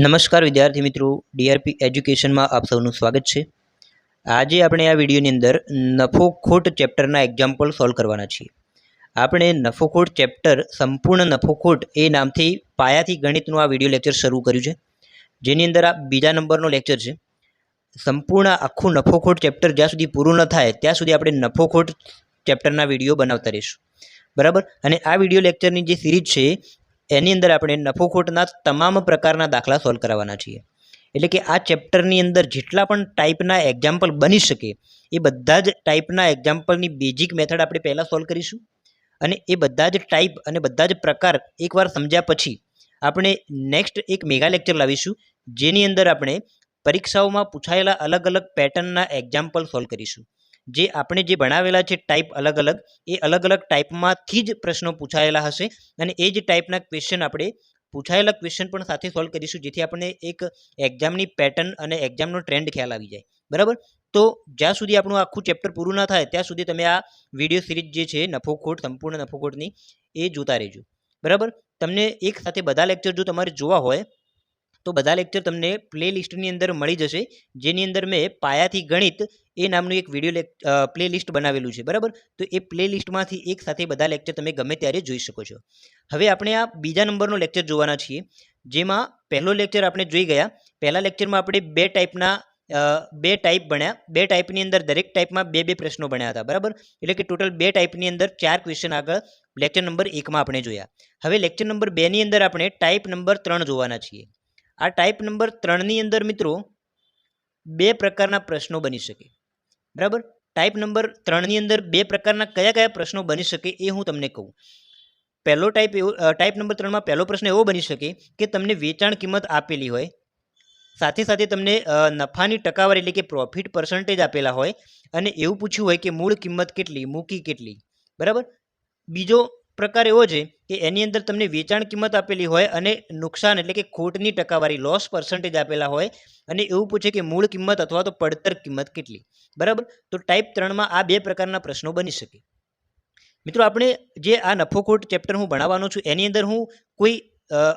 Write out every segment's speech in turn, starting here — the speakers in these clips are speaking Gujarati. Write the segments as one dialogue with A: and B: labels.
A: નમસ્કાર વિદ્યાર્થી મિત્રો, ડીઆરપી એજ્યુકેશનમાં આપ સૌનું સ્વાગત છે. આજે આપણે આ વિડીયોની અંદર નફો ખોટ ચેપ્ટરના એક્ઝામ્પલ સોલ્વ કરવાના છીએ. આપણે નફો ખોટ ચેપ્ટર, સંપૂર્ણ નફો ખોટ એ નામથી પાયાથી ગણિતનું આ વીડિયો લેક્ચર શરૂ કર્યું છે. જેની અંદર આ બીજા નંબરનો લેક્ચર છે. સંપૂર્ણ આખું નફો ખોટ ચેપ્ટર જ્યાં સુધી પૂરું ન થાય, ત્યાં સુધી આપણે નફો ખોટ ચેપ્ટરના વીડિયો બનાવતા રહીશું. બરાબર? અને આ વીડિયો લેક્ચરની જે સિરીઝ છે એની અંદર આપણે નફો ખોટના તમામ પ્રકારના દાખલા સોલ્વ કરાવવાના છીએ. એટલે કે આ ચેપ્ટરની અંદર જેટલા પણ ટાઈપના એક્ઝામ્પલ બની શકે, એ બધા જ ટાઈપના એક્ઝામ્પલની બેઝિક મેથડ આપણે પહેલાં સોલ્વ કરીશું. અને એ બધા જ ટાઈપ અને બધા જ પ્રકાર એકવાર સમજ્યા પછી આપણે નેક્સ્ટ એક મેગા લેક્ચર લાવીશું, જેની અંદર આપણે પરીક્ષાઓમાં પૂછાયેલા અલગ અલગ પેટર્નના એક્ઝામ્પલ સોલ્વ કરીશું. જે આપણે જે ભણાવેલા છે ટાઈપ અલગ અલગ, એ અલગ અલગ ટાઈપમાંથી જ પ્રશ્નો પૂછાયેલા હશે અને એ જ ટાઈપના ક્વેશ્ચન આપણે પૂછાયેલા ક્વેશ્ચન પણ સાથે સોલ્વ કરીશું, જેથી આપણને એક એક્ઝામની પેટર્ન અને એક્ઝામનો ટ્રેન્ડ ખ્યાલ આવી જાય. બરાબર? તો જ્યાં સુધી આપણું આખું ચેપ્ટર પૂરું ના થાય, ત્યાં સુધી તમે આ વીડિયો સિરીઝ જે છે નફો ખોટ સંપૂર્ણ નફો ખોટની એ જોતા રહેજો. બરાબર? તમને એક સાથે બધા લેક્ચર જો તમારે જોવા હોય, તો બધા લેક્ચર તમને પ્લે લિસ્ટની અંદર મળી જશે, જેની અંદર મેં પાયાથી ગણિત એ નામનું એક વીડિયો પ્લે લિસ્ટ બનાવેલું છે, બરાબર? તો એ પ્લે લિસ્ટમાંથી એક સાથે બધા લેક્ચર તમે ગમે ત્યારે જોઈ શકો છો. હવે આપણે આ બીજા નંબરનો લેક્ચર જોવાના છીએ, જેમાં પહેલો લેક્ચર આપણે જોઈ ગયા. પહેલા લેક્ચરમાં આપણે બે ટાઈપના બે ટાઈપ ભણ્યા. બે ટાઈપની અંદર દરેક ટાઈપમાં બે બે પ્રશ્નો ભણ્યા હતા, બરાબર? એટલે કે ટોટલ બે ટાઈપની અંદર ચાર ક્વેશ્ચન આગળ લેક્ચર નંબર એકમાં આપણે જોયા. હવે લેક્ચર નંબર બેની અંદર આપણે ટાઈપ નંબર ત્રણ જોવાના છીએ. આ ટાઈપ નંબર ત્રણની અંદર મિત્રો બે પ્રકારના પ્રશ્નો બની શકે. બરાબર? ટાઈપ નંબર ત્રણની અંદર બે પ્રકારના કયા કયા પ્રશ્નો બની શકે એ હું તમને કહું. પહેલો ટાઈપ એવો ટાઈપ નંબર ત્રણમાં પહેલો પ્રશ્ન એવો બની શકે કે તમને વેચાણ કિંમત આપેલી હોય, સાથે સાથે તમને નફાની ટકાવારી એટલે કે પ્રોફિટ પર્સન્ટેજ આપેલા હોય, અને એવું પૂછ્યું હોય કે મૂળ કિંમત કેટલી, મૂકી કેટલી, બરાબર? બીજો પ્રકાર એવો છે કે એની અંદર તમને વેચાણ કિંમત આપેલી હોય અને નુકસાન એટલે કે ખોટની ટકાવારી લોસ પર્સન્ટેજ આપેલા હોય અને એવું પૂછે કે મૂળ કિંમત અથવા તો પડતર કિંમત કેટલી. બરાબર? તો ટાઈપ ત્રણમાં આ બે પ્રકારના પ્રશ્નો બની શકે. મિત્રો, આપણે જે આ નફો ખોટ ચેપ્ટર હું ભણાવવાનો છું, એની અંદર હું કોઈ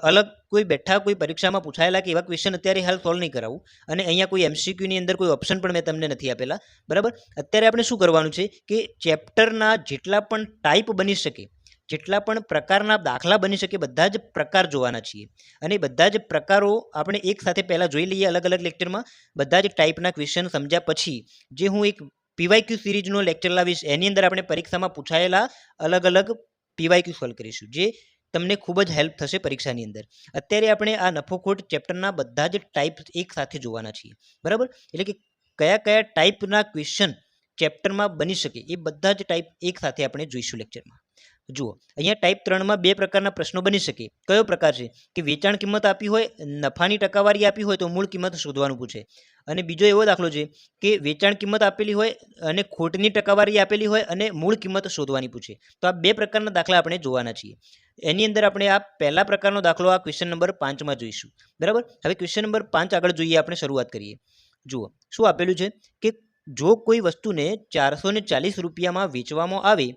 A: અલગ કોઈ બેઠા કોઈ પરીક્ષામાં પૂછાયેલા કે એવા ક્વેશ્ચન અત્યારે હાલ સોલ્વ નહીં કરાવું અને અહીંયા કોઈ એમસીક્યુની અંદર કોઈ ઓપ્શન પણ મેં તમને નથી આપેલા. બરાબર? અત્યારે આપણે શું કરવાનું છે કે ચેપ્ટરના જેટલા પણ ટાઈપ બની શકે જેટલા પણ પ્રકારના દાખલા બની શકે, બધા જ પ્રકાર જોવાના છીએ. અને બધા જ પ્રકારો આપણે એક સાથે પહેલાં જોઈ લઈએ અલગ અલગ લેક્ચરમાં બધા જ ટાઈપના ક્વેશ્ચન સમજ્યા પછી, જે હું એક પીવાયક્યુ સિરીઝનો લેક્ચર લાવીશ, એની અંદર આપણે પરીક્ષામાં પૂછાયેલા અલગ અલગ પીવાયક્યુ સોલ્વ કરીશું, જે તમને ખૂબ જ હેલ્પ થશે પરીક્ષાની અંદર. અત્યારે આપણે આ નફો ખોટ ચેપ્ટરના બધા જ ટાઈપ એક સાથે જોવાના છીએ. બરાબર? એટલે કે કયા કયા ટાઈપના ક્વેશ્ચન ચેપ્ટરમાં બની શકે, એ બધા જ ટાઈપ એક સાથે આપણે જોઈશું લેક્ચરમાં જુઓ, અહીંયા ટાઈપ ત્રણમાં બે પ્રકારના પ્રશ્નો બની શકે. કયો પ્રકાર છે? કે વેચાણ કિંમત આપી હોય, નફાની ટકાવારી આપી હોય તો મૂળ કિંમત શોધવાનું પૂછે. અને બીજો એવો દાખલો છે કે વેચાણ કિંમત આપેલી હોય અને ખોટની ટકાવારી આપેલી હોય અને મૂળ કિંમત શોધવાની પૂછે. તો આ બે પ્રકારના દાખલા આપણે જોવાના છીએ. એની અંદર આપણે આ પહેલા પ્રકારનો દાખલો આ ક્વેશ્ચન નંબર પાંચમાં જોઈશું. બરાબર? હવે ક્વેશ્ચન નંબર પાંચ આગળ જોઈએ આપણે શરૂઆત કરીએ. જુઓ, શું આપેલું છે? કે જો કોઈ વસ્તુને ચારસો ચાલીસ રૂપિયામાં વેચવામાં આવે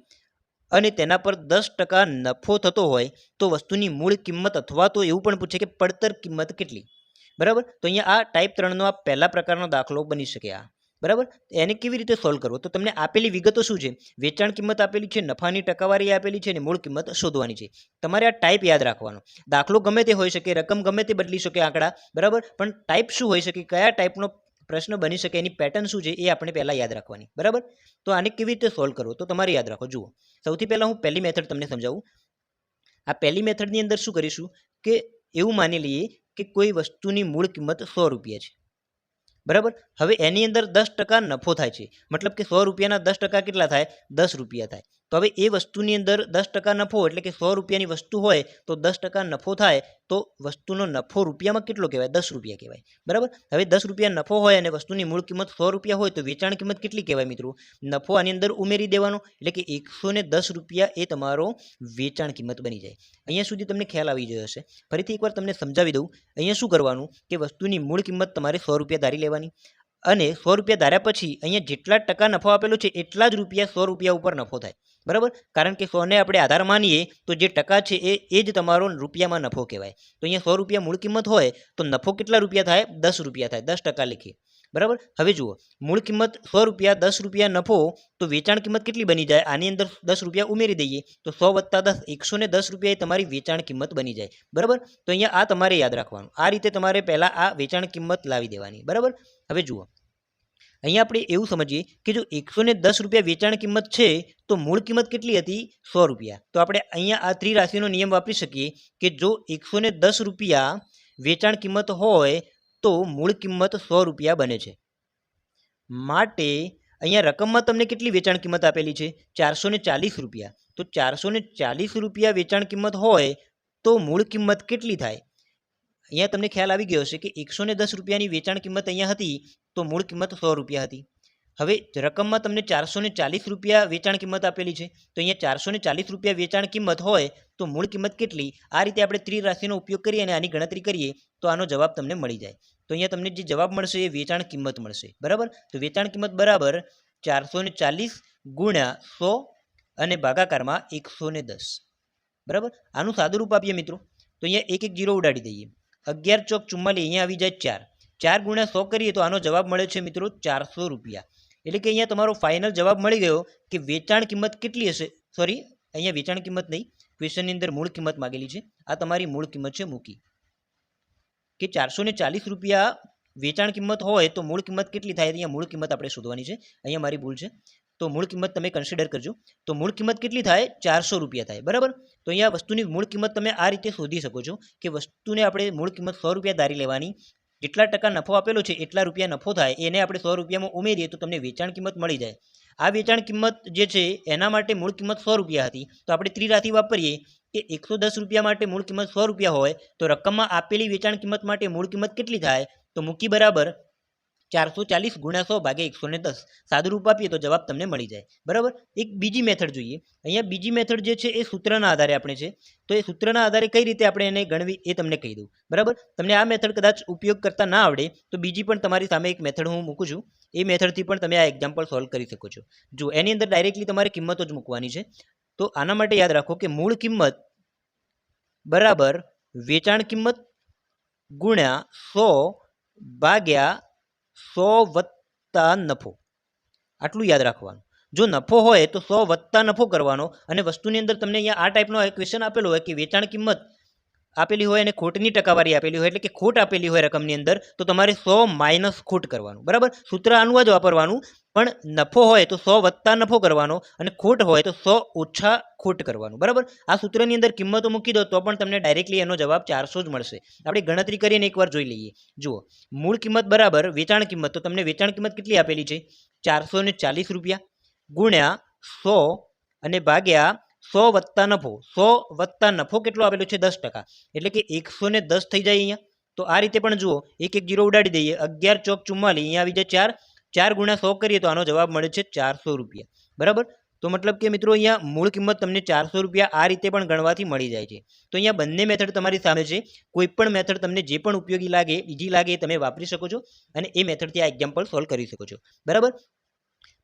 A: અને તેના પર દસ ટકા નફો થતો હોય તો વસ્તુની મૂળ કિંમત અથવા તો એવું પણ પૂછે કે પડતર કિંમત કેટલી? બરાબર? તો અહીંયા આ ટાઈપ ત્રણનો આ પહેલા પ્રકારનો દાખલો બની શકે આ. બરાબર? એને કેવી રીતે સોલ્વ કરવો? તો તમને આપેલી વિગતો શું છે? વેચાણ કિંમત આપેલી છે, નફાની ટકાવારી આપેલી છે અને મૂળ કિંમત શોધવાની છે. તમારે આ ટાઈપ યાદ રાખવાનો. દાખલો ગમે તે હોઈ શકે, રકમ ગમે તે બદલી શકે આંકડા. બરાબર? પણ ટાઈપ શું હોઈ શકે? કયા ટાઈપનો પ્રશ્ન બની શકે, એની પેટર્ન શું છે એ આપણે પહેલાં યાદ રાખવાની, બરાબર? તો આને કેવી રીતે સોલ્વ કરવો? તો તમારે યાદ રાખો, જુઓ. સૌથી પહેલાં હું પહેલી મેથડ તમને સમજાવું. આ પહેલી મેથડની અંદર શું કરીશું કે એવું માની લઈએ કે કોઈ વસ્તુની મૂળ કિંમત સો રૂપિયા છે, બરાબર? હવે એની અંદર દસ ટકા નફો થાય છે. મતલબ કે સો રૂપિયાના દસ ટકા કેટલા થાય? દસ રૂપિયા થાય. તો હવે એ વસ્તુની અંદર દસ ટકા નફો એટલે કે સો રૂપિયાની વસ્તુ હોય તો દસ ટકા નફો થાય, તો વસ્તુનો નફો રૂપિયામાં કેટલો કહેવાય? દસ રૂપિયા કહેવાય. બરાબર? હવે દસ રૂપિયા નફો હોય અને વસ્તુની મૂળ કિંમત સો રૂપિયા હોય તો વેચાણ કિંમત કેટલી કહેવાય મિત્રો? નફો આની અંદર ઉમેરી દેવાનો, એટલે કે એકસો દસ રૂપિયા એ તમારો વેચાણ કિંમત બની જાય. અહીંયા સુધી તમને ખ્યાલ આવી ગયો હશે. ફરીથી એકવાર તમને સમજાવી દઉં. અહીંયા શું કરવાનું કે વસ્તુની મૂળ કિંમત તમારે સો રૂપિયા ધારી લેવાની અને સો રૂપિયા ધાર્યા પછી અહીંયા જેટલા ટકા નફો આપેલો છે, એટલા જ રૂપિયા સો રૂપિયા ઉપર નફો થાય. બરાબર? કારણ કે સોને આપણે આધાર માનીએ, તો જે ટકા છે એ એ જ તમારો રૂપિયામાં નફો કહેવાય. તો અહીંયા સો રૂપિયા મૂળ કિંમત હોય, તો નફો કેટલા રૂપિયા થાય? દસ રૂપિયા થાય, દસ ટકા લખીએ. બરાબર? હવે જુઓ, મૂળ કિંમત સો રૂપિયા, દસ રૂપિયા નફો, તો વેચાણ કિંમત કેટલી બની જાય? આની અંદર દસ રૂપિયા ઉમેરી દઈએ, તો સો વત્તા દસ, એકસો ને દસ રૂપિયા એ તમારી વેચાણ કિંમત બની જાય. બરાબર? તો અહીંયા આ તમારે યાદ રાખવાનું. આ રીતે તમારે પહેલાં આ વેચાણ કિંમત લાવી દેવાની. બરાબર? હવે જુઓ અહીંયા આપણે એવું સમજીએ કે જો એકસો દસ રૂપિયા વેચાણ કિંમત છે, તો મૂળ કિંમત કેટલી હતી? સો રૂપિયા. તો આપણે અહીંયા આ ત્રિરાશિનો નિયમ વાપરી શકીએ કે જો એકસો દસ રૂપિયા વેચાણ કિંમત હોય, તો મૂળ કિંમત સો રૂપિયા બને છે. માટે અહીંયા રકમમાં તમને કેટલી વેચાણ કિંમત આપેલી છે? ચારસો ચાલીસ રૂપિયા. તો ચારસો ચાલીસ રૂપિયા વેચાણ કિંમત હોય, તો મૂળ કિંમત કેટલી થાય? અહીંયા તમને ખ્યાલ આવી ગયો હશે કે એકસો ને દસ રૂપિયાની વેચાણ કિંમત અહીંયા હતી તો મૂળ કિંમત સો રૂપિયા હતી. હવે રકમમાં તમને ચારસો ને ચાલીસ રૂપિયા વેચાણ કિંમત આપેલી છે. તો અહીંયા ચારસો ને ચાલીસ રૂપિયા વેચાણ કિંમત હોય તો મૂળ કિંમત કેટલી? આ રીતે આપણે ત્રિરાશિનો ઉપયોગ કરીએ અને આની ગણતરી કરીએ તો આનો જવાબ તમને મળી જાય. તો અહીંયા તમને જે જવાબ મળશે એ વેચાણ કિંમત મળશે. બરાબર? તો વેચાણ કિંમત બરાબર ચારસો ને ચાલીસ ગુણ્યા સો અને ભાગાકારમાં એકસો ને દસ. બરાબર? આનું સાદું રૂપ આપીએ મિત્રો. તો અહીંયા એક એક જીરો ઉડાડી દઈએ. અગિયાર ચોક ચુમ્માલી અહીંયા આવી જાય ચાર. ચાર ગુણ્યા સો કરીએ તો આનો જવાબ મળે છે મિત્રો ચારસો રૂપિયા. એટલે કે અહીંયા તમારો ફાઇનલ જવાબ મળી ગયો કે વેચાણ કિંમત કેટલી હશે? સોરી અહીંયા વેચાણ કિંમત નહીં ક્વેશ્ચનની અંદર મૂળ કિંમત માગેલી છે. આ તમારી મૂળ કિંમત છે મૂકી. કે ચારસો ચાલીસ રૂપિયા વેચાણ કિંમત હોય તો મૂળ કિંમત કેટલી થાય? અહીંયા મૂળ કિંમત આપણે શોધવાની છે. અહીંયા મારી ભૂલ છે. તો મૂળ કિંમત તમે કન્સિડર કરજો. તો મૂળ કિંમત કેટલી થાય? ચારસો રૂપિયા થાય. બરાબર? તો અહીંયા વસ્તુની મૂળ કિંમત તમે આ રીતે શોધી શકો છો કે વસ્તુને આપણે મૂળ કિંમત સો રૂપિયા ધારી લેવાની, જેટલા ટકા નફો આપેલો છે, એટલા રૂપિયા નફો થાય, એને આપણે સો રૂપિયામાં ઉમેરીએ તો તમને વેચાણ કિંમત મળી જાય. આ વેચાણ કિંમત જે છે, એના માટે મૂળ કિંમત સો રૂપિયા હતી. તો આપણે ત્રિરાથી વાપરીએ કે એકસો દસ રૂપિયા માટે મૂળ કિંમત સો રૂપિયા હોય, તો રકમમાં આપેલી વેચાણ કિંમત માટે મૂળ કિંમત કેટલી થાય? તો મૂકી બરાબર ચારસો ચાલીસ ગુણ્યા સો ભાગે એકસો ને દસ. સાદુરૂપ આપીએ તો જવાબ તમને મળી જાય. બરાબર? એક બીજી મેથડ જોઈએ. અહીંયા બીજી મેથડ જે છે એ સૂત્રના આધારે આપણે છે. તો એ સૂત્રના આધારે કઈ રીતે આપણે એને ગણવી એ તમને કહી દઉં. બરાબર? તમને આ મેથડ કદાચ ઉપયોગ કરતા ના આવડે, તો બીજી પણ તમારી સામે એક મેથડ હું મૂકું છું. એ મેથડથી પણ તમે આ એક્ઝામ્પલ સોલ્વ કરી શકો છો. જો એની અંદર ડાયરેક્ટલી તમારે કિંમતો જ મૂકવાની છે. તો આના માટે યાદ રાખો કે મૂળ કિંમત બરાબર વેચાણ કિંમત ગુણ્યા સો ભાગ્યા સો વત્તા નફો. આટલું યાદ રાખવાનું. જો નફો હોય તો સો વત્તા નફો કરવાનો અને વસ્તુની અંદર તમને અહીંયા આ ટાઈપનો ક્વેશ્ચન આપેલો હોય કે વેચાણ કિંમત આપેલી હોય અને ખોટની ટકાવારી આપેલી હોય એટલે કે ખોટ આપેલી હોય રકમની અંદર, તો તમારે સો માઇનસ ખોટ કરવાનું, બરાબર? સૂત્ર આનું જ વાપરવાનું, પણ નફો હોય તો સો વત્તા નફો કરવાનો અને ખોટ હોય તો સો ઓછા ખોટ કરવાનું, બરાબર? આ સૂત્રની અંદર કિંમતો મૂકી દો તો પણ તમને ડાયરેક્ટલી એનો જવાબ ચારસો જ મળશે. આપણે ગણતરી કરીને એકવાર જોઈ લઈએ. જુઓ, મૂળ કિંમત બરાબર, વેચાણ કિંમત, તો તમને વેચાણ કિંમત કેટલી આપેલી છે? ચારસો ચાલીસ રૂપિયા ગુણ્યા સો અને ભાગ્યા સો વત્તા નફો, સો વત્તા નફો કેટલો આપેલો છે? દસ ટકા. એટલે કે એકસો ને દસ થઈ જાય અહીંયા. તો આ રીતે પણ જુઓ, એક એક જીરો ઉડાડી દઈએ. અગિયાર ચોક ચુમ્માલી અહીંયા આવી જાય ચાર. ચાર ગુણ્યા સો કરીએ તો આનો જવાબ મળે છે ચારસો રૂપિયા. બરાબર? તો મતલબ કે મિત્રો અહીંયા મૂળ કિંમત તમને ચારસો રૂપિયા આ રીતે પણ ગણવાથી મળી જાય છે. તો અહીંયા બંને મેથડ તમારી સામે છે. કોઈ પણ મેથડ તમને જે પણ ઉપયોગી લાગે ઇઝી લાગે તમે વાપરી શકો છો અને એ મેથડથી આ એક્ઝામ્પલ સોલ્વ કરી શકો છો. બરાબર?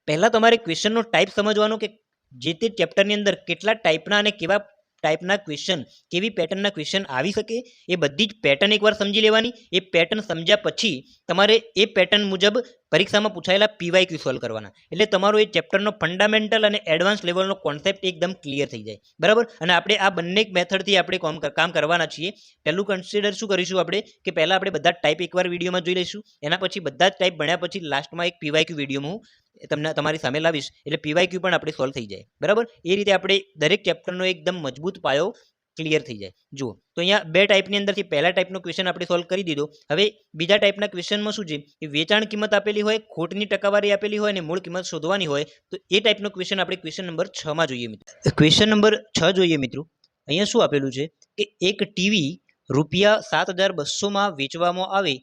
A: પહેલાં તમારે ક્વેશ્ચનનો ટાઈપ સમજવાનો કે જે તે ચેપ્ટરની અંદર કેટલા ટાઈપના અને કેવા ટાઈપના ક્વેશ્ચન કેવી પેટર્નના ક્વેશ્ચન આવી શકે, એ બધી જ પેટર્ન એકવાર સમજી લેવાની. એ પેટર્ન સમજ્યા પછી તમારે એ પેટર્ન મુજબ પરીક્ષામાં પૂછાયેલા પીવાય ક્યુ સોલ્વ કરવાના. એટલે તમારો એ ચેપ્ટરનો ફંડામેન્ટલ અને એડવાન્સ લેવલનો કોન્સેપ્ટ એકદમ ક્લિયર થઈ જાય. બરાબર? અને આપણે આ બંને મેથડથી આપણે કામ કરવાના છીએ. પહેલું કન્સિડર શું કરીશું આપણે? કે પહેલાં આપણે બધા ટાઈપ એકવાર વિડીયોમાં જોઈ લઈશું. એના પછી બધા જ ટાઈપ ભણ્યા પછી લાસ્ટમાં એક પીવાય ક્યુ વિડીયોમાં હું તમને તમારી સામે લાવીશ, એટલે પીવાય ક્યુ પણ આપણે સોલ્વ થઈ જાય. બરાબર? એ રીતે આપણે દરેક ચેપ્ટરનો એકદમ મજબૂત પાયો ક્લિયર થઈ જાય. જુઓ, તો અહીંયા બે ટાઈપની અંદરથી પહેલા ટાઈપનો ક્વેશ્ચન આપણે સોલ્વ કરી દીધો. હવે બીજા ટાઈપના ક્વેશ્ચનમાં શું છે? કે વેચાણ કિંમત આપેલી હોય, ખોટની ટકાવારી આપેલી હોય અને મૂળ કિંમત શોધવાની હોય, તો એ ટાઈપનો ક્વેશ્ચન આપણે ક્વેશ્ચન નંબર છમાં જોઈએ મિત્રો. ક્વેશ્ચન નંબર છ જોઈએ મિત્રો. અહીંયા શું આપેલું છે? કે એક ટીવી રૂપિયા સાત હજાર બસોમાં વેચવામાં આવે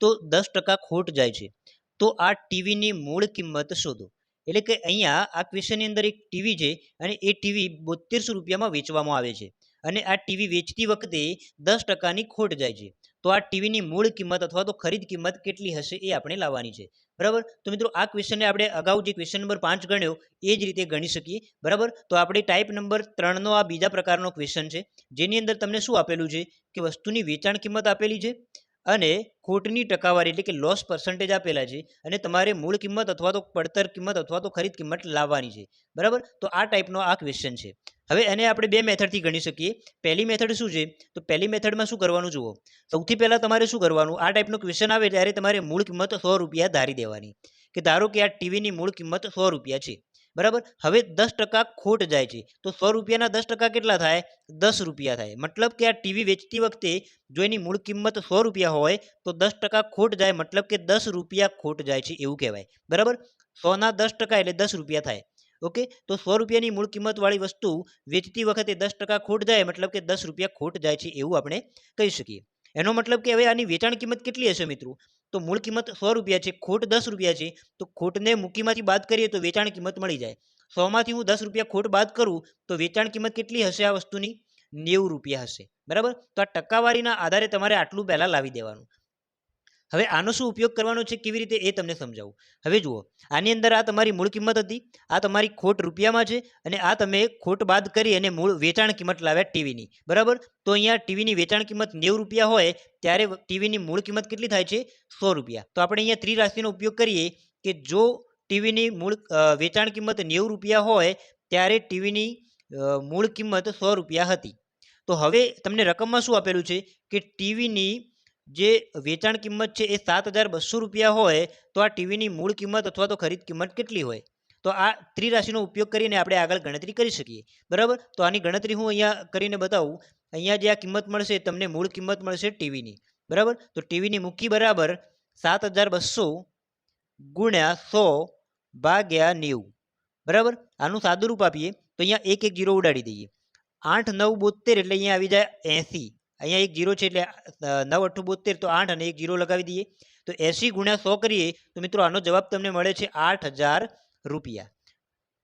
A: તો દસ ટકા ખોટ જાય છે. તો આ ટીવીની મૂળ કિંમત શોધો. એટલે કે અહીંયા આ ક્વેશ્ચનની અંદર એક ટીવી છે અને એ ટીવી બોતેરસો રૂપિયામાં વેચવામાં આવે છે. અને આ ટીવી વેચતી વખતે દસ ટકાની ખોટ જાય છે. તો આ ટીવીની મૂળ કિંમત અથવા તો ખરીદ કિંમત કેટલી હશે એ આપણે લાવવાની છે. બરાબર? તો મિત્રો આ ક્વેશ્ચનને આપણે અગાઉ જે ક્વેશ્ચન નંબર પાંચ ગણ્યો એ જ રીતે ગણી શકીએ. બરાબર? તો આપણે ટાઈપ નંબર ત્રણનો આ બીજા પ્રકારનો ક્વેશ્ચન છે. જેની અંદર તમને શું આપેલું છે? કે વસ્તુની વેચાણ કિંમત આપેલી છે. અને ખોટની ટકાવારી એટલે કે લોસ પર્સન્ટેજ આપેલા છે અને તમારે મૂળ કિંમત અથવા તો પડતર કિંમત અથવા તો ખરીદ કિંમત લાવવાની છે. બરાબર? તો આ ટાઈપનો આ ક્વેશ્ચન છે. હવે એને આપણે બે મેથડથી ગણી શકીએ. પહેલી મેથડ શું છે? તો પહેલી મેથડમાં શું કરવાનું જુઓ. સૌથી પહેલાં તમારે શું કરવાનું? આ ટાઈપનો ક્વેશ્ચન આવે ત્યારે તમારે મૂળ કિંમત સો રૂપિયા ધારી દેવાની. કે ધારો કે આ ટીવીની મૂળ કિંમત સો રૂપિયા છે. બરાબર? હવે દસ ટકા ખોટ જાય છે. તો સો રૂપિયાના દસ ટકા કેટલા થાય? દસ રૂપિયા થાય. મતલબ કે આ ટીવી વેચતી વખતે જો એની મૂળ કિંમત સો રૂપિયા હોય, તો દસ ટકા ખોટ જાય. મતલબ કે દસ રૂપિયા ખોટ જાય છે એવું કહેવાય. બરાબર? સોના દસ ટકા એટલે દસ રૂપિયા થાય. ઓકે? તો સો રૂપિયાની મૂળ કિંમતવાળી વસ્તુ વેચતી વખતે દસ ટકા ખોટ જાય. મતલબ કે દસ રૂપિયા ખોટ જાય છે એવું આપણે કહી શકીએ. એનો મતલબ કે હવે આની વેચાણ કિંમત કેટલી હશે મિત્રો? તો મૂળ કિંમત સો રૂપિયા છે, ખોટ દસ રૂપિયા છે. તો ખોટને મૂકીમાંથી બાદ કરીએ તો વેચાણ કિંમત મળી જાય. સોમાંથી હું દસ રૂપિયા ખોટ બાદ કરું તો વેચાણ કિંમત કેટલી હશે આ વસ્તુની? નેવું રૂપિયા હશે. બરાબર? તો આ ટકાવારીના આધારે તમારે આટલું પહેલાં લાવી દેવાનું. હવે આનો શું ઉપયોગ કરવાનો છે, કેવી રીતે એ તમને સમજાવું. હવે જુઓ, આની અંદર આ તમારી મૂળ કિંમત હતી, આ તમારી ખોટ રૂપિયામાં છે અને આ તમે ખોટ બાદ કરી અને મૂળ વેચાણ કિંમત લાવ્યા ટીવીની. બરાબર? તો અહીંયા ટીવીની વેચાણ કિંમત નેવું રૂપિયા હોય, ત્યારે ટીવીની મૂળ કિંમત કેટલી થાય છે? સો રૂપિયા. તો આપણે અહીંયા ત્રિરાશિનો ઉપયોગ કરીએ કે જો ટીવીની મૂળ વેચાણ કિંમત નેવું રૂપિયા હોય, ત્યારે ટીવીની મૂળ કિંમત સો રૂપિયા હતી. તો હવે તમને રકમમાં શું આપેલું છે? કે ટીવીની જે વેચાણ કિંમત છે એ સાત હજાર બસો રૂપિયા હોય, તો આ ટીવીની મૂળ કિંમત અથવા તો ખરીદ કિંમત કેટલી હોય? તો આ ત્રિરાશિનો ઉપયોગ કરીને આપણે આગળ ગણતરી કરી શકીએ. બરાબર? તો આની ગણતરી હું અહીંયા કરીને બતાવું. અહીંયા જે આ કિંમત મળશે તમને મૂળ કિંમત મળશે ટીવીની. બરાબર? તો ટીવીની મૂકી બરાબર સાત હજાર બસો ગુણ્યા સો ભાગ્યા નેવું. બરાબર? આનું સાદું રૂપ આપીએ. તો અહીંયા એક એક જીરો ઉડાડી દઈએ. આઠ નવ બોતેર એટલે અહીંયા આવી જાય એંસી. અહીંયા એક જીરો છે એટલે નવ અઠ્ઠું બોતેર તો આઠ અને એક જીરો લગાવી દઈએ. તો એંસી ગુણ્યા સો કરીએ, તો મિત્રો આનો જવાબ તમને મળે છે આઠ હજાર રૂપિયા.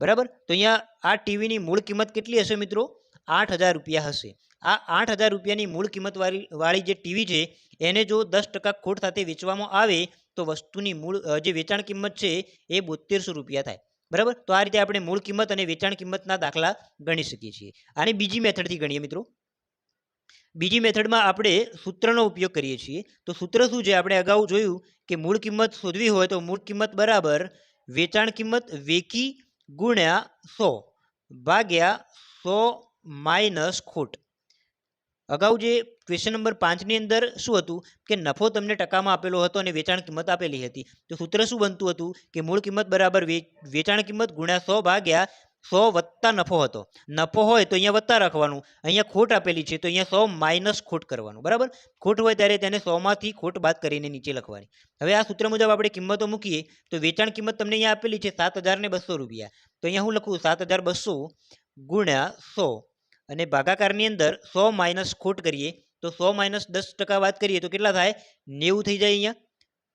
A: બરાબર? તો અહીંયા આ ટીવીની મૂળ કિંમત કેટલી હશે મિત્રો? આઠ હજાર રૂપિયા હશે. આ આઠ હજાર રૂપિયાની મૂળ કિંમત વાળી વાળી જે ટીવી છે, એને જો દસ ટકા ખોટ સાથે વેચવામાં આવે, તો વસ્તુની મૂળ જે વેચાણ કિંમત છે, એ બોતેરસો રૂપિયા થાય. બરાબર? તો આ રીતે આપણે મૂળ કિંમત અને વેચાણ કિંમતના દાખલા ગણી શકીએ છીએ. આને બીજી મેથડથી ગણીએ મિત્રો. બીજી મેથડમાં આપણે સૂત્રનો ઉપયોગ કરીએ છીએ. તો સૂત્ર શું છે? આપણે અગાઉ જોયું કે મૂળ કિંમત શોધવી હોય તો મૂળ કિંમત બરાબર વેચાણ કિંમત વેકી ગુણ્યા સો ભાગ્યા સો માઇનસ ખોટ. અગાઉ જે ક્વેશ્ચન નંબર પાંચની અંદર શું હતું? કે નફો તમને ટકામાં આપેલો હતો અને વેચાણ કિંમત આપેલી હતી. તો સૂત્ર શું બનતું હતું? કે મૂળ કિંમત બરાબર વેચાણ કિંમત ગુણ્યા સો ભાગ્યા સો વત્તા નફો હતો. નફો હોય તો અહીંયા વત્તા રાખવાનું. અહીંયા ખોટ આપેલી છે તો અહીંયા સો માઇનસ ખોટ કરવાનું. બરાબર? ખોટ હોય ત્યારે તેને સોમાંથી ખોટ બાદ કરીને નીચે લખવાની. હવે આ સૂત્ર મુજબ આપણે કિંમતો મૂકીએ તો વેચાણ કિંમત તમને અહીંયા આપેલી છે સાત હજાર બસો રૂપિયા. તો અહીંયા હું લખું સાત હજાર બસો ગુણ્યા સો. અને ભાગાકારની અંદર સો માઇનસ ખોટ કરીએ તો સો માઇનસ દસ ટકા વાત કરીએ તો કેટલા થાય? નેવું થઈ જાય અહીંયા.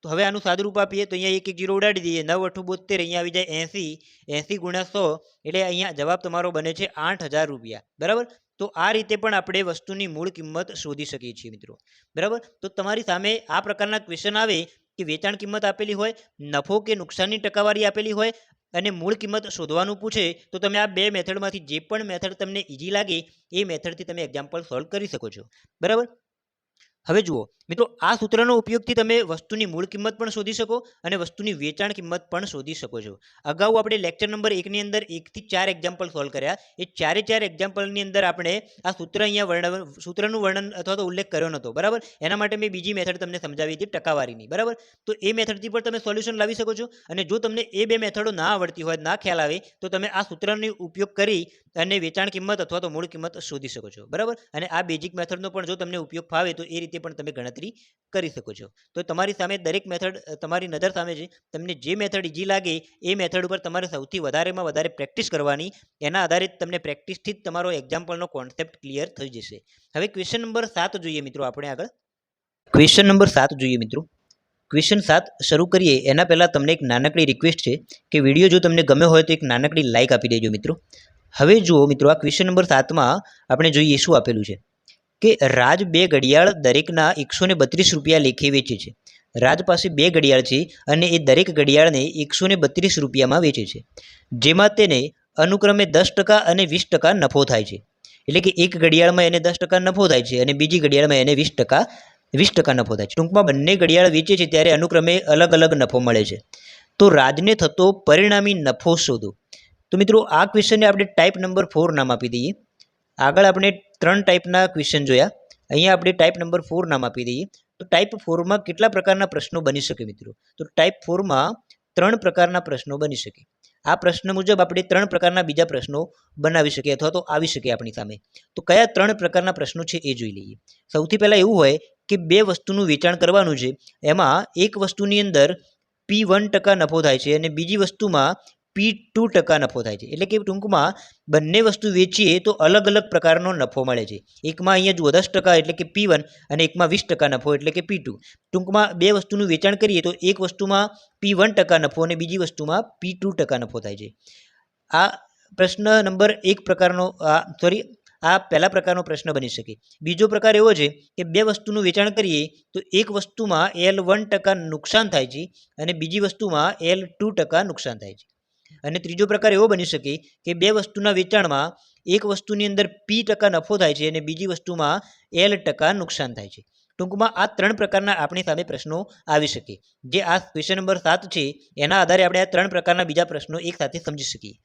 A: તો હવે આનું સાદું રૂપ આપીએ તો અહીંયા એક એક જીરો ઉડાડી દઈએ. નવ અઠું બોતેર અહીંયા આવી જાય એંસી. એંસી ગુણ્યા સો એટલે અહીંયા જવાબ તમારો બને છે આઠ હજાર રૂપિયા. બરાબર? તો આ રીતે પણ આપણે વસ્તુની મૂળ કિંમત શોધી શકીએ છીએ મિત્રો. બરાબર? તો તમારી સામે આ પ્રકારના ક્વેશ્ચન આવે કે વેચાણ કિંમત આપેલી હોય, નફો કે નુકસાનની ટકાવારી આપેલી હોય અને મૂળ કિંમત શોધવાનું પૂછે, તો તમે આ બે મેથડમાંથી જે પણ મેથડ તમને ઇઝી લાગે, એ મેથડથી તમે એક્ઝામ્પલ સોલ્વ કરી શકો છો. બરાબર? હવે જુઓ, મિત્રો, આ સૂત્રનો ઉપયોગથી તમે વસ્તુની મૂળ કિંમત પણ શોધી શકો અને વસ્તુની વેચાણ કિંમત પણ શોધી શકો છો. અગાઉ આપણે લેક્ચર નંબર એકની અંદર એકથી ચાર એક્ઝામ્પલ સોલ્વ કર્યા. એ ચારે ચાર એક્ઝામ્પલની અંદર આપણે આ સૂત્ર અહીંયા વર્ણન સૂત્રનું વર્ણન અથવા તો ઉલ્લેખ કર્યો નહોતો, બરાબર? એના માટે મેં બીજી મેથડ તમને સમજાવી હતી, ટકાવારીની, બરાબર? તો એ મેથડથી પણ તમે સોલ્યુશન લાવી શકો છો અને જો તમને એ બે મેથડો ના આવડતી હોય, ના ખ્યાલ આવે, તો તમે આ સૂત્રનો ઉપયોગ કરી અને વેચાણ કિંમત અથવા તો મૂળ કિંમત શોધી શકો છો, બરાબર? અને આ બેઝિક મેથડનો પણ જો તમને ઉપયોગ ફાવે, તો એ રીતે પણ તમે ગણતરી કરી શકો છો. તો તમારી સામે દરેક મેથડ તમારી નજર સામે છે. તમને જે મેથડ ઇઝી લાગે, એ મેથડ ઉપર તમારે સૌથી વધારેમાં વધારે પ્રેક્ટિસ કરવાની. એના આધારે તમને પ્રેક્ટિસથી જ તમારો એક્ઝામ્પલનો કોન્સેપ્ટ ક્લિયર થઈ જશે. હવે ક્વેશ્ચન નંબર સાત જોઈએ મિત્રો આપણે આગળ. ક્વેશ્ચન નંબર સાત જોઈએ મિત્રો. ક્વેશ્ચન સાત શરૂ કરીએ. એના પહેલાં તમને એક નાનકડી રિક્વેસ્ટ છે કે વીડિયો જો તમને ગમ્યો હોય તો એક નાનકડી લાઇક આપી દેજો મિત્રો. હવે જુઓ મિત્રો, આ ક્વેશ્ચન નંબર સાતમાં આપણે જોઈએ શું આપેલું છે. કે રાજ બે ઘડિયાળ દરેકના એકસો બત્રીસ રૂપિયા લેખે વેચે છે. રાજ પાસે બે ઘડિયાળ છે અને એ દરેક ઘડિયાળને એકસો બત્રીસ રૂપિયામાં વેચે છે. જેમાં તેને અનુક્રમે દસ ટકા અને વીસ ટકા નફો થાય છે. એટલે કે એક ઘડિયાળમાં એને દસ ટકા નફો થાય છે અને બીજી ઘડિયાળમાં એને વીસ ટકા વીસ ટકા નફો થાય છે. ટૂંકમાં બંને ઘડિયાળ વેચે છે ત્યારે અનુક્રમે અલગ અલગ નફો મળે છે. તો રાજને થતો પરિણામી નફો શોધો. તો મિત્રો, આ ક્વેશ્ચનને આપણે ટાઈપ નંબર ફોર નામ આપી દઈએ. આગળ આપણે ત્રણ ટાઈપના ક્વેશ્ચન જોયા. અહીંયા આપણે ટાઈપ નંબર ફોર નામ આપી દઈએ. તો ટાઈપ ફોરમાં કેટલા પ્રકારના પ્રશ્નો બની શકે મિત્રો? તો ટાઈપ ફોરમાં ત્રણ પ્રકારના પ્રશ્નો બની શકે. આ પ્રશ્ન મુજબ આપણે ત્રણ પ્રકારના બીજા પ્રશ્નો બનાવી શકીએ અથવા તો આવી શકે આપણી સામે. તો કયા ત્રણ પ્રકારના પ્રશ્નો છે એ જોઈ લઈએ. સૌથી પહેલાં એવું હોય કે બે વસ્તુનું વેચાણ કરવાનું છે. એમાં એક વસ્તુની અંદર પી વન ટકા નફો થાય છે અને બીજી વસ્તુમાં પી ટુ ટકા નફો થાય છે. એટલે કે ટૂંકમાં બંને વસ્તુ વેચીએ તો અલગ અલગ પ્રકારનો નફો મળે છે. એકમાં અહીંયા જુઓ દસ ટકા એટલે કે પી વન અને એકમાં વીસ ટકા નફો એટલે કે પી ટુ. ટૂંકમાં બે વસ્તુનું વેચાણ કરીએ તો એક વસ્તુમાં પી વન ટકા નફો અને બીજી વસ્તુમાં પી ટુ ટકા નફો થાય છે. આ પ્રશ્ન નંબર એક પ્રકારનો, આ સોરી આ પહેલા પ્રકારનો પ્રશ્ન બની શકે. બીજો પ્રકાર એવો છે કે બે વસ્તુનું વેચાણ કરીએ તો એક વસ્તુમાં એલ વન ટકા નુકસાન થાય છે અને બીજી વસ્તુમાં એલ ટુ ટકા નુકસાન થાય છે. અને ત્રીજો પ્રકાર એવો બની શકે કે બે વસ્તુના વેચાણમાં એક વસ્તુની અંદર પી ટકા નફો થાય છે અને બીજી વસ્તુમાં એલ ટકા નુકસાન થાય છે. ટૂંકમાં આ ત્રણ પ્રકારના આપણી સામે પ્રશ્નો આવી શકે. જે આ ક્વેશ્ચન નંબર સાત છે, એના આધારે આપણે આ ત્રણ પ્રકારના બીજા પ્રશ્નો એક સાથે સમજી શકીએ.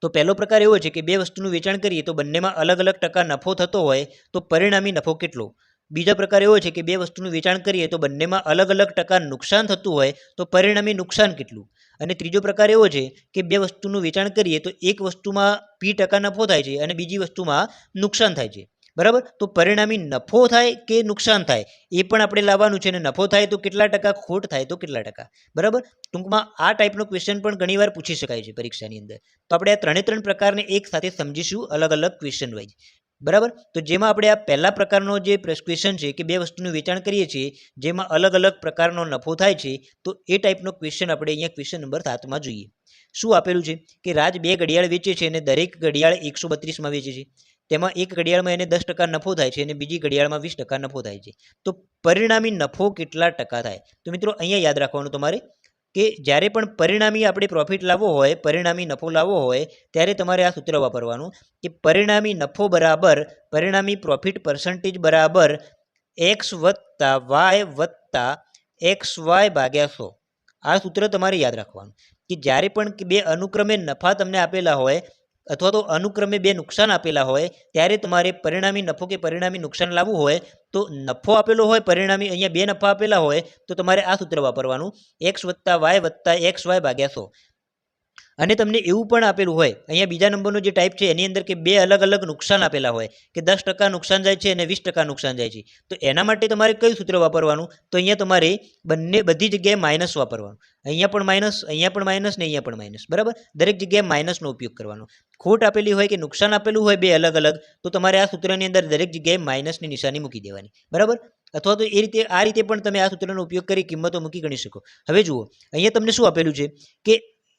A: તો પહેલો પ્રકાર એવો છે કે બે વસ્તુનું વેચાણ કરીએ તો બંનેમાં અલગ અલગ ટકા નફો થતો હોય તો પરિણામી નફો કેટલો? બીજા પ્રકાર એવો છે કે બે વસ્તુનું વેચાણ કરીએ તો બંનેમાં અલગ અલગ ટકા નુકસાન થતું હોય તો પરિણામી નુકસાન કેટલું? અને ત્રીજો પ્રકાર એવો છે કે બે વસ્તુનું વેચાણ કરીએ તો એક વસ્તુમાં પી ટકા નફો થાય છે અને બીજી વસ્તુમાં નુકસાન થાય છે. બરાબર? તો પરિણામી નફો થાય કે નુકસાન થાય? એ પણ આપણે લાવવાનું છે અને નફો થાય તો કેટલા ટકા, ખોટ થાય તો કેટલા ટકા? બરાબર? ટૂંકમાં આ ટાઈપનો ક્વેશ્ચન પણ ઘણીવાર પૂછી શકાય છે પરીક્ષાની અંદર. તો આપણે આ ત્રણે ત્રણ પ્રકારને એક સાથે સમજીશું અલગ અલગ ક્વેશ્ચન વાઇઝ બરાબર? તો જેમાં આપણે આ પહેલા પ્રકારનો જે ક્વેશ્ચન છે કે બે વસ્તુનું વેચાણ કરીએ છીએ, જેમાં અલગ અલગ પ્રકારનો નફો થાય છે, તો એ ટાઈપનો ક્વેશ્ચન આપણે અહીંયા ક્વેશ્ચન નંબર સાતમાં જોઈએ. શું આપેલું છે? કે રાજ બે ઘડિયાળ વેચે છે અને દરેક ઘડિયાળ એકસો બત્રીસમાં વેચે છે. તેમાં એક ઘડિયાળમાં એને દસ ટકા નફો થાય છે અને બીજી ઘડિયાળમાં વીસ ટકા નફો થાય છે. તો પરિણામી નફો કેટલા ટકા થાય? તો મિત્રો અહીંયા યાદ રાખવાનું તમારે. કે જ્યારે પણ પરિણામી આપણે પ્રોફિટ લાવવો હોય, પરિણામી નફો લાવવો હોય, ત્યારે તમારે આ સૂત્ર વાપરવાનું કે પરિણામી નફો બરાબર, પરિણામી પ્રોફિટ પર્સન્ટેજ બરાબર એક્સ વત્તા વાય વત્તા એક્સ વાય ભાગ્યા સો. આ સૂત્ર તમારે યાદ રાખવાનું કે જ્યારે પણ બે અનુક્રમે નફા તમને આપેલા હોય અથવા તો અનુક્રમે બે નુકસાન આપેલા હોય, ત્યારે તમારે પરિણામી નફો કે પરિણામી નુકસાન લાવવું હોય, તો નફો આપેલો હોય, પરિણામી અહીંયા બે નફા આપેલા હોય, તો તમારે આ સૂત્ર વાપરવાનું. એક્સ વત્તા વાય વત્તા એક્સ વાય ભાગ્યા સો. અને તમને એવું પણ આપેલું હોય, અહીંયા બીજા નંબરનો જે ટાઈપ છે, એની અંદર કે બે અલગ અલગ નુકસાન આપેલા હોય, કે દસ ટકા નુકસાન જાય છે અને વીસ ટકા નુકસાન જાય છે. તો એના માટે તમારે કયું સૂત્ર વાપરવાનું? તો અહીંયા તમારે બંને બધી જગ્યાએ માઇનસ વાપરવાનું. અહીંયા પણ માઇનસ અહીંયા પણ માઇનસ ને અહીંયા પણ માઇનસ બરાબર? દરેક જગ્યાએ માઇનસનો ઉપયોગ કરવાનો. ખોટ આપેલી હોય કે નુકસાન આપેલું હોય બે અલગ અલગ, તો તમારે આ સૂત્રની અંદર દરેક જગ્યાએ માઇનસની નિશાની મૂકી દેવાની. બરાબર? અથવા તો એ રીતે, આ રીતે પણ તમે આ સૂત્રનો ઉપયોગ કરી કિંમતો મૂકી ગણી શકો. હવે જુઓ, અહીંયા તમને શું આપેલું છે કે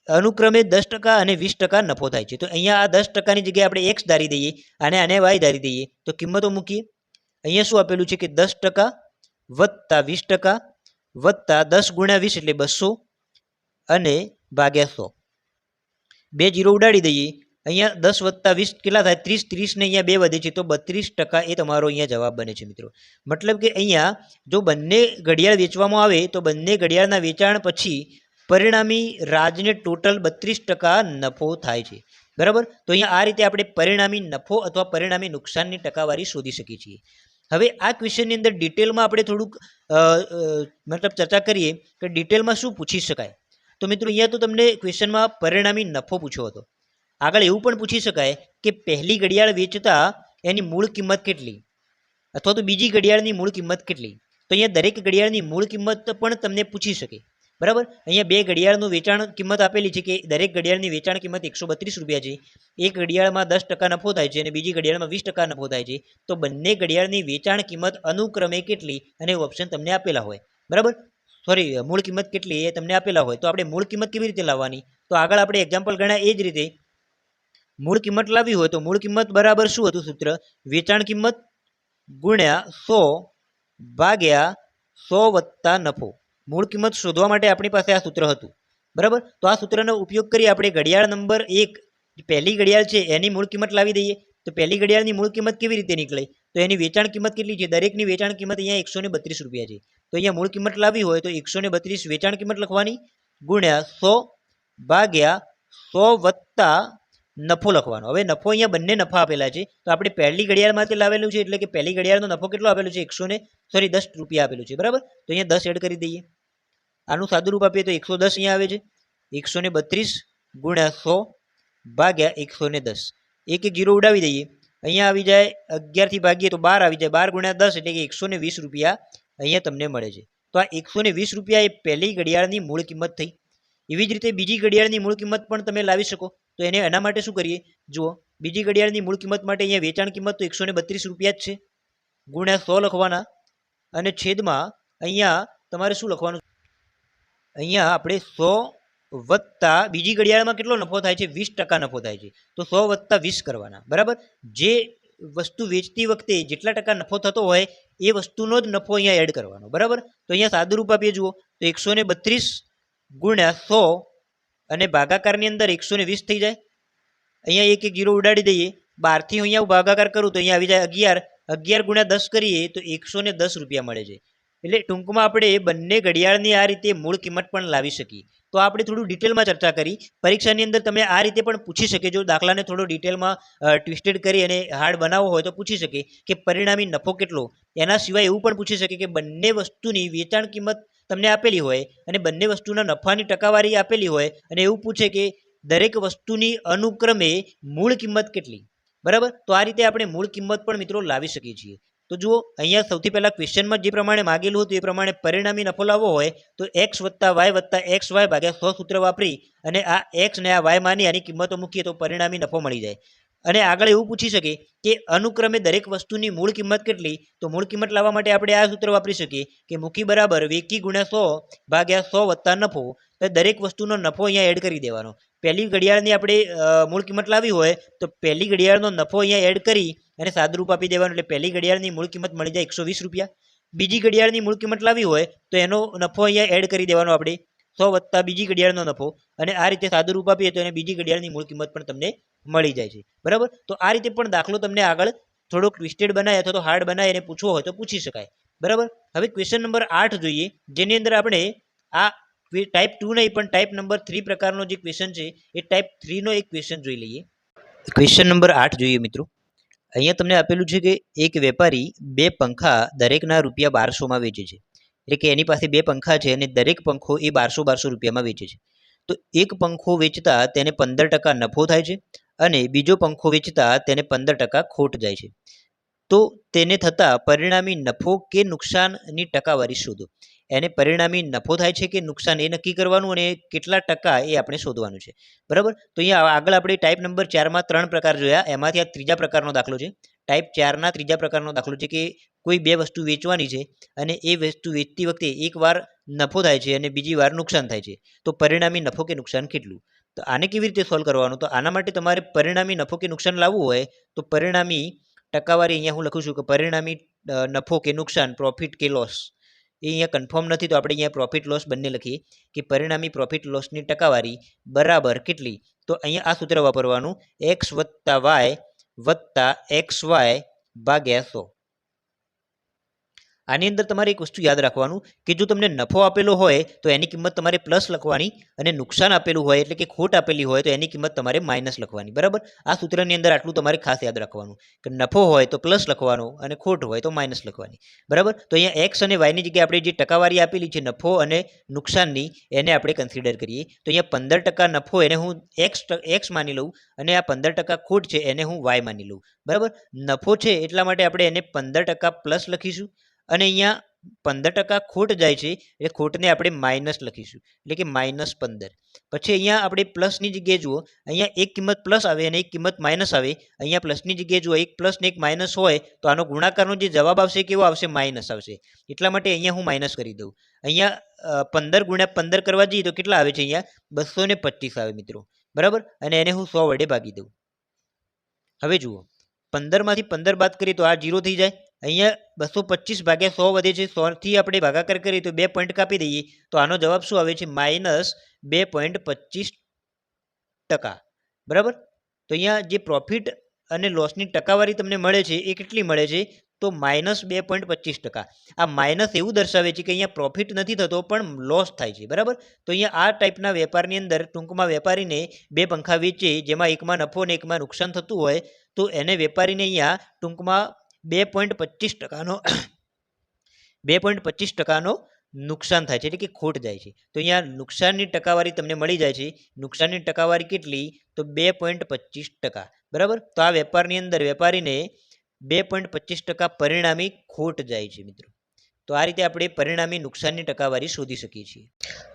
A: અનુક્રમે દસ ટકા અને વીસ ટકા નફો થાય છે. તો અહીંયા આ દસ ટકાની જગ્યાએ આપણે એક્સ ધારી દઈએ અને આને વાય ધારી દઈએ. તો કિંમતો મૂકીએ. અહીંયા શું આપેલું છે કે દસ ટકા વત્તા વીસ ટકા વત્તા દસ ગુણ્યા વીસ એટલે બસો અને ભાગ્યા સો. બે જીરો ઉડાડી દઈએ. અહીંયા દસ વત્તા વીસ કેટલા થાય? ત્રીસ. ત્રીસને અહીંયા બે વધે છે. તો બત્રીસ ટકા એ તમારો અહીંયા જવાબ બને છે મિત્રો. મતલબ કે અહીંયા જો બંને ઘડિયાળ વેચવામાં આવે તો બંને ઘડિયાળના વેચાણ પછી પરિણામી રાજને ટોટલ બત્રીસ ટકા નફો થાય છે. બરાબર? તો અહીંયા આ રીતે આપણે પરિણામી નફો અથવા પરિણામી નુકસાનની ટકાવારી શોધી શકીએ છીએ. હવે આ ક્વેશ્ચનની અંદર ડિટેલમાં આપણે થોડુંક મતલબ ચર્ચા કરીએ કે ડિટેલમાં શું પૂછી શકાય? તો મિત્રો અહીંયા તો તમને ક્વેશ્ચનમાં પરિણામી નફો પૂછ્યો હતો. આગળ એવું પણ પૂછી શકાય કે પહેલી ઘડિયાળ વેચતા એની મૂળ કિંમત કેટલી? અથવા તો બીજી ઘડિયાળની મૂળ કિંમત કેટલી? તો અહીંયા દરેક ઘડિયાળની મૂળ કિંમત પણ તમને પૂછી શકે. બરાબર? અહીંયા બે ઘડિયાળનું વેચાણ કિંમત આપેલી છે કે દરેક ઘડિયાળની વેચાણ કિંમત એકસો બત્રીસ રૂપિયા છે. એક ઘડિયાળમાં દસ ટકા નફો થાય છે અને બીજી ઘડિયાળમાં વીસ ટકા નફો થાય છે. તો બંને ઘડિયાળની વેચાણ કિંમત અનુક્રમે કેટલી અને ઓપ્શન તમને આપેલા હોય. બરાબર? સોરી મૂળ કિંમત કેટલી એ તમને આપેલા હોય. તો આપણે મૂળ કિંમત કેવી રીતે લાવવાની? તો આગળ આપણે એક્ઝામ્પલ ગણ્યા એ જ રીતે. મૂળ કિંમત લાવવી હોય તો મૂળ કિંમત બરાબર શું હતું સૂત્ર? વેચાણ કિંમત ગુણ્યા સો ભાગ્યા સો વત્તા નફો. મૂળ કિંમત શોધવા માટે આપણી પાસે આ સૂત્ર હતું. બરાબર? તો આ સૂત્રનો ઉપયોગ કરી આપણે ઘડિયાળ નંબર એક, પહેલી ઘડિયાળ છે, એની મૂળ કિંમત લાવી દઈએ. તો પહેલી ઘડિયાળની મૂળ કિંમત કેવી રીતે નીકળે? તો એની વેચાણ કિંમત કેટલી છે? દરેકની વેચાણ કિંમત અહીંયા એકસો બત્રીસ રૂપિયા છે. તો અહીંયા મૂળ કિંમત લાવી હોય તો એકસો બત્રીસ વેચાણ કિંમત લખવાની ગુણ્યા સો ભાગ્યા સો વત્તા નફો લખવાનો. હવે નફો અહીંયા બંને નફા આપેલા છે. તો આપણે પહેલી ઘડિયાળમાંથી લાવેલું છે એટલે કે પહેલી ઘડિયાળનો નફો કેટલો આપેલો છે? એકસો સોરી દસ રૂપિયા આપેલું છે. બરાબર? તો અહીંયા દસ એડ કરી દઈએ. આનું સાદુરૂપ આપીએ તો એકસો દસ અહીંયા આવે છે. એકસો ને બત્રીસ ગુણ્યા સો ભાગ્યા એકસો ને દસ. એક એક જીરો ઉડાવી દઈએ. અહીંયા આવી જાય અગિયારથી ભાગીએ તો બાર આવી જાય. બાર ગુણ્યા દસ એટલે કે એકસો વીસ રૂપિયા અહીંયા તમને મળે છે. તો આ એકસો વીસ રૂપિયા એ પહેલી ઘડિયાળની મૂળ કિંમત થઈ. એવી જ રીતે બીજી ઘડિયાળની મૂળ કિંમત પણ તમે લાવી શકો. તો એને એના માટે શું કરીએ? જુઓ, બીજી ઘડિયાળની મૂળ કિંમત માટે અહીંયા વેચાણ કિંમત તો એકસો બત્રીસ રૂપિયા જ છે. ગુણ્યા સો લખવાના. અને છેદમાં અહીંયા તમારે શું લખવાનું? અહીંયા આપણે સો વત્તા બીજી ઘડિયાળમાં કેટલો નફો થાય છે? વીસ ટકા નફો થાય છે. તો સો વત્તા વીસ કરવાના. બરાબર? જે વસ્તુ વેચતી વખતે જેટલા ટકા નફો થતો હોય, એ વસ્તુનો જ નફો અહીંયા એડ કરવાનો. બરાબર? તો અહીંયા સાદુરૂપ આપીએ જુઓ. તો એકસો ને બત્રીસ ગુણ્યા સો અને ભાગાકારની અંદર એકસો ને વીસ થઈ જાય. અહીંયા એક એક જીરો ઉડાડી દઈએ. બારથી હું અહીંયા ભાગાકાર કરું તો અહીંયા આવી જાય અગિયાર. અગિયાર ગુણ્યા દસ કરીએ તો એકસો ને દસ રૂપિયા મળે છે. એટલે ટૂંકમાં આપણે બંને ઘડિયાળની આ રીતે મૂળ કિંમત પણ લાવી શકીએ. તો આપણે થોડું ડિટેલમાં ચર્ચા કરી. પરીક્ષાની અંદર તમે આ રીતે પણ પૂછી શકે. જો દાખલાને થોડો ડિટેલમાં ટ્વિસ્ટેડ કરી અને હાર્ડ બનાવવો હોય તો પૂછી શકે કે પરિણામી નફો કેટલો. એના સિવાય એવું પણ પૂછી શકે કે બંને વસ્તુની વેચાણ કિંમત તમને આપેલી હોય અને બંને વસ્તુના નફાની ટકાવારી આપેલી હોય અને એવું પૂછે કે દરેક વસ્તુની અનુક્રમે મૂળ કિંમત કેટલી? બરાબર? તો આ રીતે આપણે મૂળ કિંમત પણ મિત્રો લાવી શકીએ છીએ. તો જુઓ, અહીંયા સૌથી પહેલાં ક્વેશ્ચનમાં જે પ્રમાણે માગેલું હતું, એ પ્રમાણે પરિણામી નફો લાવવો હોય, તો એક્સ વત્તા વાય વત્તા એક્સ વાય ભાગ્યા સો સૂત્ર વાપરી અને આ એક્સ ને આ વાય માની આની કિંમતો મૂકીએ તો પરિણામી નફો મળી જાય. અને આગળ એવું પૂછી શકે કે અનુક્રમે દરેક વસ્તુની મૂળ કિંમત કેટલી? તો મૂળ કિંમત લાવવા માટે આપણે આ સૂત્ર વાપરી શકીએ કે મૂકી બરાબર વેકી ગુણ્યા સો ભાગ્યા સો વત્તા નફો તો દરેક વસ્તુનો નફો અહીંયા એડ કરી દેવાનો. પહેલી ઘડિયાળની આપણે મૂળ કિંમત લાવી હોય, તો પહેલી ઘડિયાળનો નફો અહીંયા એડ કરી અને સાદુરૂપ આપી દેવાનું એટલે પહેલી ઘડિયાળની મૂળ કિંમત મળી જાય એકસો વીસ રૂપિયા. બીજી ઘડિયાળની મૂળ કિંમત લાવી હોય તો એનો નફો અહીંયા એડ કરી દેવાનો આપણે સો વત્તા બીજી ઘડિયાળનો નફો. અને આ રીતે સાદુરૂપ આપીએ તો એને બીજી ઘડિયાળની મૂળ કિંમત પણ તમને મળી જાય છે. બરાબર? તો આ રીતે પણ દાખલો તમને આગળ થોડોક ટ્વિસ્ટેડ બનાય અથવા તો હાર્ડ બનાય અને પૂછવો હોય તો પૂછી શકાય. બરાબર? હવે ક્વેશ્ચન નંબર આઠ જોઈએ, જેની અંદર આપણે આ ટાઈપ ટુ નહીં, પણ ટાઈપ નંબર થ્રી પ્રકારનો જે ક્વેશ્ચન છે, એ ટાઈપ થ્રીનો એક ક્વેશ્ચન જોઈ લઈએ. ક્વેશ્ચન નંબર આઠ જોઈએ મિત્રો. અહીંયા તમને આપેલું છે કે એક વેપારી બે પંખા દરેકના રૂપિયા બારસોમાં વેચે છે. એટલે કે એની પાસે બે પંખા છે અને દરેક પંખો એ બારસો બારસો રૂપિયામાં વેચે છે. તો એક પંખો વેચતા તેને પંદર ટકા નફો થાય છે અને બીજો પંખો વેચતા તેને પંદર ટકા ખોટ જાય છે. તો તેને થતા પરિણામી નફો કે નુકસાનની ટકાવારી શોધો. એને પરિણામી નફો થાય છે કે નુકસાન એ નક્કી કરવાનું અને કેટલા ટકા એ આપણે શોધવાનું છે. બરાબર? તો અહીંયા આગળ આપણે ટાઈપ નંબર ચારમાં ત્રણ પ્રકાર જોયા. એમાંથી આ ત્રીજા પ્રકારનો દાખલો છે. ટાઈપ ચારના ત્રીજા પ્રકારનો દાખલો છે કે કોઈ બે વસ્તુ વેચવાની છે અને એ વસ્તુ વેચતી વખતે એક વાર નફો થાય છે અને બીજી વાર નુકસાન થાય છે. તો પરિણામી નફો કે નુકસાન કેટલું? તો આને કેવી રીતે સોલ્વ કરવાનું? તો આના માટે તમારે પરિણામી નફો કે નુકસાન લાવવું હોય તો પરિણામી ટકાવારી અહીંયા હું લખું છું કે પરિણામી નફો કે નુકસાન પ્રોફિટ કે લોસ એ અહીંયા કન્ફર્મ નથી તો આપણે અહીંયા પ્રોફિટ લોસ બંને લખીએ કે પરિણામી પ્રોફિટ લોસની ટકાવારી બરાબર કેટલી? તો અહીંયા આ સૂત્ર વાપરવાનું એક્સ વત્તા વાય વત્તા એક્સ વાય ભાગ્યા સો. આની અંદર તમારે એક વસ્તુ યાદ રાખવાનું કે જો તમને નફો આપેલો હોય તો એની કિંમત તમારે પ્લસ લખવાની અને નુકસાન આપેલું હોય એટલે કે ખોટ આપેલી હોય તો એની કિંમત તમારે માઇનસ લખવાની, બરાબર? આ સૂત્રની અંદર આટલું તમારે ખાસ યાદ રાખવાનું કે નફો હોય તો પ્લસ લખવાનો અને ખોટ હોય તો માઇનસ લખવાની, બરાબર? તો અહીંયા એક્સ અને વાયની જગ્યાએ આપણે જે ટકાવારી આપેલી છે નફો અને નુકસાનની એને આપણે કન્સિડર કરીએ. તો અહીંયા પંદર ટકા નફો એને હું એક્સ એક્સ માની લઉં અને આ પંદર ટકા ખોટ છે એને હું વાય માની લઉં, બરાબર? નફો છે એટલા માટે આપણે એને પંદર ટકા પ્લસ લખીશું. અને અહીંયા પંદર ટકા ખોટ જાય છે, એટલે ખોટને આપણે માઇનસ લખીશું. એટલે કે માઇનસ પંદર. પછી અહીંયા આપણે પ્લસની જગ્યાએ જુઓ, અહીંયા એક કિંમત પ્લસ આવે અને એક કિંમત માઇનસ આવે. અહીંયા પ્લસની જગ્યાએ જુઓ, એક પ્લસ ને એક માઇનસ હોય, તો આનો ગુણાકારનો જે જવાબ આવશે કેવો આવશે? માઇનસ આવશે. એટલા માટે અહીંયા હું માઇનસ કરી દઉં. અહીંયા પંદર ગુણ્યા પંદર કરવા જઈએ તો કેટલા આવે છે અહીંયા? બસો ને પચીસ આવે મિત્રો. બરાબર? અને એને હું સો વડે ભાગી દઉં. હવે જુઓ, પંદરમાંથી પંદર બાદ કરીએ તો આ જીરો થઈ જાય. અહીંયા બસો પચીસ ભાગ્યા સો વધે છે. સોથી આપણે ભાગાકાર કરીએ તો બે પોઈન્ટ કાપી દઈએ. તો આનો જવાબ શું આવે છે? માઇનસ બે પોઈન્ટ પચીસ ટકા. બરાબર? તો અહીંયા જે પ્રોફિટ અને લોસની ટકાવારી તમને મળે છે, એ કેટલી મળે છે? તો માઇનસ બે પોઈન્ટ પચીસ ટકા. આ માઇનસ એવું દર્શાવે છે કે અહીંયા પ્રોફિટ નથી થતો, પણ લોસ થાય છે. બરાબર? તો અહીંયા આ ટાઈપના વેપારની અંદર ટૂંકમાં વેપારીને બે પંખા વેચે, જેમાં એકમાં નફો અને એકમાં નુકસાન થતું હોય, તો એને વેપારીને અહીંયા ટૂંકમાં બે પોઈન્ટ પચીસ ટકાનો બે પોઈન્ટ પચીસ ટકાનો નુકસાન થાય છે, એટલે કે ખોટ જાય છે. તો અહીંયા નુકસાનની ટકાવારી તમને મળી જાય છે. નુકસાનની ટકાવારી કેટલી? તો બે પોઈન્ટ પચીસ ટકા. બરાબર? તો આ વેપારની અંદર વેપારીને બે પોઈન્ટ પચીસ ટકા પરિણામી ખોટ જાય છે, મિત્રો. તો આ રીતે આપણે પરિણામી નુકસાનની ટકાવારી શોધી શકીએ છીએ.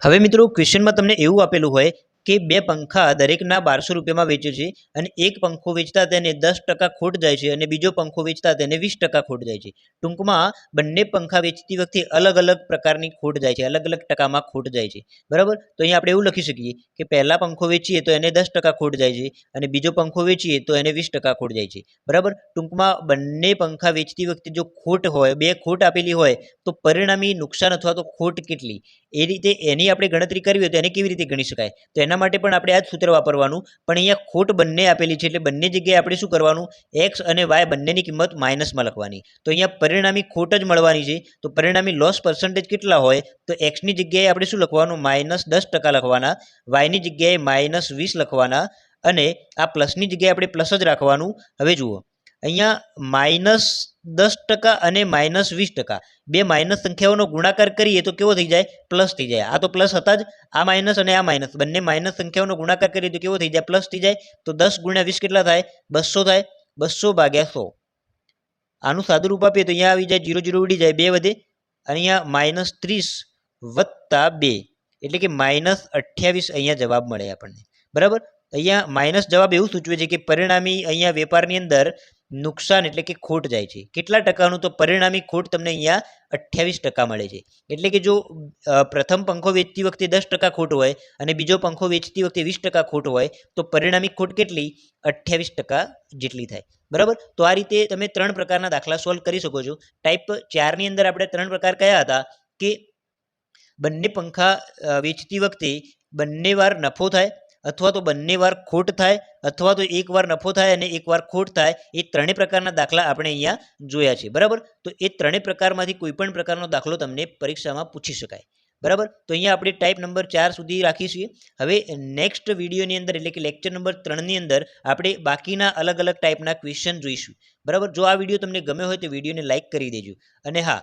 A: હવે મિત્રો ક્વેશ્ચનમાં તમને એવું આપેલું હોય કે બે પંખા દરેકના બારસો રૂપિયામાં વેચે છે અને એક પંખો વેચતા તેને દસ ટકા ખોટ જાય છે અને બીજો પંખો વેચતા તેને વીસ ટકા ખોટ જાય છે. ટૂંકમાં બંને પંખા વેચતી વખતે અલગ અલગ પ્રકારની ખોટ જાય છે, અલગ અલગ ટકામાં ખોટ જાય છે. બરાબર? તો અહીંયા આપણે એવું લખી શકીએ કે પહેલા પંખો વેચીએ તો એને દસ ટકા ખોટ જાય છે અને બીજો પંખો વેચીએ તો એને વીસ ટકા ખોટ જાય છે. બરાબર? ટૂંકમાં બંને પંખા વેચતી વખતે જો ખોટ હોય, બે ખોટ આપેલી હોય તો પરિણામી નુકસાન અથવા તો ખોટ કેટલી? એ રીતે એની આપણે ગણતરી કરવી હોય તો એને કેવી રીતે ગણી શકાય? તો એના માટે પણ આપણે આ જ સૂત્ર વાપરવાનું. પણ અહીંયા ખોટ બંને આપેલી છે એટલે બંને જગ્યાએ આપણે શું કરવાનું? એક્સ અને વાય બંનેની કિંમત માઇનસમાં લખવાની. તો અહીંયા પરિણામી ખોટ જ મળવાની છે. તો પરિણામી લોસ પર્સન્ટેજ કેટલા હોય? તો એક્સની જગ્યાએ આપણે શું લખવાનું? માઇનસ દસ ટકા લખવાના. વાયની જગ્યાએ માઇનસ વીસ લખવાના. અને આ પ્લસની જગ્યાએ આપણે પ્લસ જ રાખવાનું. હવે જુઓ. અહીંયા માઇનસ દસ ટકા અને માઇનસ વીસ ટકા. બે માઇનસ સંખ્યાઓનો ગુણાકાર કરીએ તો કેવો થઈ જાય? પ્લસ થઈ જાય. આ તો પ્લસ હતા જ. આ માઇનસ અને આ માઇનસ બંને માઇનસ સંખ્યાઓનો ગુણાકાર કરીએ તો કેવો થઈ જાય? પ્લસ થઈ જાય. તો દસ ગુણ્યા વીસ કેટલા થાય? બસો થાય. બસો ભાગ્યા સો. આનું સાદું રૂપ આપીએ તો અહીંયા આવી જાય. જીરો જીરો ઉડી જાય. બે વધે. અહીંયા માઇનસ ત્રીસ વત્તા બે. એટલે કે માઇનસ અઠ્યાવીસ અહીંયા જવાબ મળે આપણને. બરાબર? અહીંયા માઇનસ જવાબ એવું સૂચવે છે કે પરિણામી અહીંયા વેપારની અંદર નુકસાન એટલે કે ખોટ જાય છે. કેટલા ટકાનું તો પરિણામી ખોટ તમને અહીંયા અઠ્યાવીસ ટકા મળે છે. એટલે કે જો પ્રથમ પંખો વેચતી વખતે દસ ટકા ખોટ હોય અને બીજો પંખો વેચતી વખતે વીસ ટકા ખોટ હોય, તો પરિણામી ખોટ કેટલી? અઠ્યાવીસ ટકા જેટલી થાય. બરાબર? તો આ રીતે તમે ત્રણ પ્રકારના દાખલા સોલ્વ કરી શકો છો. ટાઈપ ચારની અંદર આપણે ત્રણ પ્રકાર કયા હતા? કે બંને પંખા વેચતી વખતે બંને વાર નફો થાય અથવા તો બંને વાર ખોટ થાય અથવા તો એક વાર નફો થાય અને એક વાર ખોટ થાય, એ ત્રણેય પ્રકારના દાખલા આપણે અહીંયા જોયા છે. બરાબર? તો એ ત્રણેય પ્રકારમાંથી કોઈ પણ પ્રકારનો દાખલો તમને પરીક્ષામાં પૂછી શકાય. બરાબર? તો અહીંયા આપણે ટાઈપ નંબર ચાર સુધી રાખીશું હવે નેક્સ્ટ વિડીયોની અંદર, એટલે કે લેક્ચર નંબર ત્રણની અંદર, આપણે બાકીના અલગ અલગ ટાઈપના ક્વેશ્ચન જોઈશું. બરાબર? જો આ વીડિયો તમને ગમ્યો હોય તો વિડીયોને લાઇક કરી દેજો. અને હા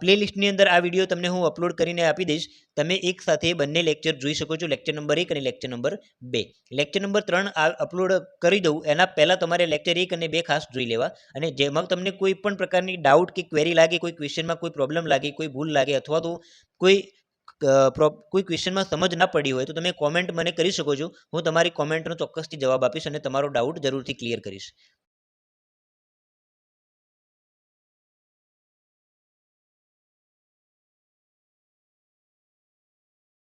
A: પ્લેલિસ્ટની અંદર આ વીડિયો તમને હું અપલોડ કરીને આપી દઈશ. તમે એક સાથે બંને લેક્ચર જોઈ શકો છો. લેક્ચર નંબર એક અને લેક્ચર નંબર બે. લેક્ચર નંબર ત્રણ આ અપલોડ કરી દઉં. એના પહેલાં તમારે લેક્ચર એક અને બે ખાસ જોઈ લેવા. અને જેમાં તમને કોઈ પણ પ્રકારની ડાઉટ કે ક્વેરી લાગે, કોઈ ક્વેશ્ચનમાં કોઈ પ્રોબ્લેમ લાગે, કોઈ ભૂલ લાગે અથવા તો કોઈ કોઈ ક્વેશ્ચનમાં સમજ ના પડી હોય તો તમે કોમેન્ટ મને કરી શકો છો. હું તમારી કોમેન્ટનો ચોક્કસથી જવાબ આપીશ અને તમારો ડાઉટ જરૂરથી ક્લિયર કરીશ.